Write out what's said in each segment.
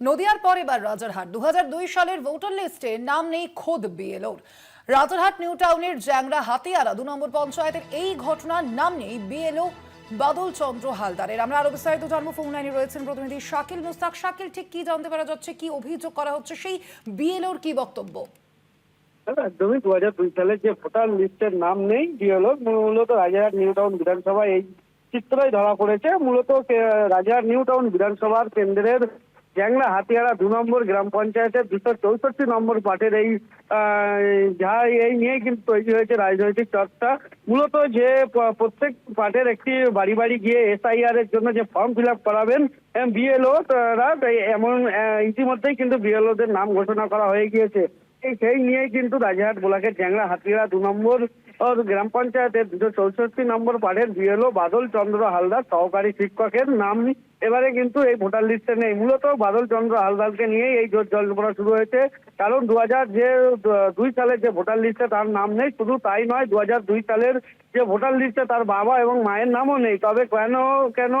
নদিয়ার পর এবার রাজারহাট। দুই হাজার দুই সালের ভোটার লিস্টে নাম নেই, খোদ বিএলওর। রাজারহাট, নিউ টাউনের জ্যাংরা হাতিয়ারা দু নম্বর পঞ্চায়েতের এই ঘটনার নাম নেই বিএলও বাদল চন্দ্র হালদারের। আমরা আরও বিস্তারিত জানব। ফোন লাইনে রয়েছেন প্রতিনিধি শাকিল মুস্তাক। শাকিল, ঠিক কি জানতে পারা যাচ্ছে? কি অভিযোগ করা হচ্ছে? সেই বিএলওর কি বক্তব্য? একদমই দু হাজার দুই সালের যে ভোটার লিস্টের নাম নেই হলো মূলত রাজারহাট, নিউ টাউন এই চিত্রই ধরা পড়েছে। মূলত রাজারহাট, নিউ টাউন বিধানসভার কেন্দ্রের জ্যাংলা হাতিয়ারা দু নম্বর গ্রাম পঞ্চায়েতের দুশো চৌষট্টি নম্বর পার্টের এই যা এই নিয়ে কিন্তু তৈরি হয়েছে রাজনৈতিক চর্চা। মূলত যে প্রত্যেক পার্টের একটি বাড়ি বাড়ি গিয়ে এসআইআর এর জন্য যে ফর্ম ফিল আপ করাবেন বিএলও তারা এমন ইতিমধ্যেই কিন্তু বিএলও দের নাম ঘোষণা করা হয়ে গিয়েছে। সেই নিয়েই কিন্তু রাজারহাট ব্লকের জ্যাংরা হাতিয়ারা দু নম্বর গ্রাম পঞ্চায়েতের দুশো চৌষট্টি নম্বর পাড়ের বিএলও বাদল চন্দ্র হালদার সহকারী শিক্ষকের নাম এবারে কিন্তু এই ভোটার লিস্টে নেই। মূলত বাদল চন্দ্র হালদারকে নিয়েই এই জল্পনা শুরু হয়েছে। কারণ দু হাজার যে, দুই সালের যে ভোটার লিস্টে তার নাম নেই, শুধু তাই নয় দু দুই সালের যে ভোটার লিস্টে তার বাবা এবং মায়ের নামও নেই। তবে কেন কেন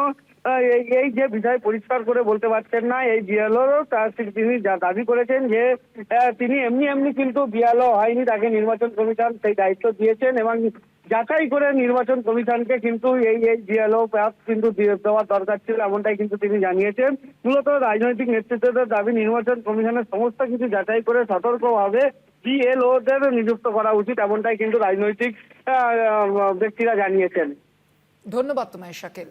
এই যে বিষয় পরিষ্কার করে বলতে পারছেন না, এই বিএলও তিনি দাবি করেছেন যে তিনি এমনি এমনি কিন্তু বিএলও হয়নি, তাকে নির্বাচন কমিশন সেই দায়িত্ব দিয়েছেন এবং যাচাই করে নির্বাচন কমিশনকে কিন্তু এই এই জিএলও প্যাপ কিন্তু দেওয়ার দরকার ছিল, এমনটাই কিন্তু তিনি জানিয়েছেন। মূলত রাজনৈতিক নেতৃত্বদের দাবি, নির্বাচন কমিশনের সমস্ত কিছু যাচাই করে সতর্কভাবে বিএলওদের নিযুক্ত করা উচিত, এমনটাই কিন্তু রাজনৈতিক ব্যক্তিরা জানিয়েছেন। ধন্যবাদ তোমায়, শাকিল।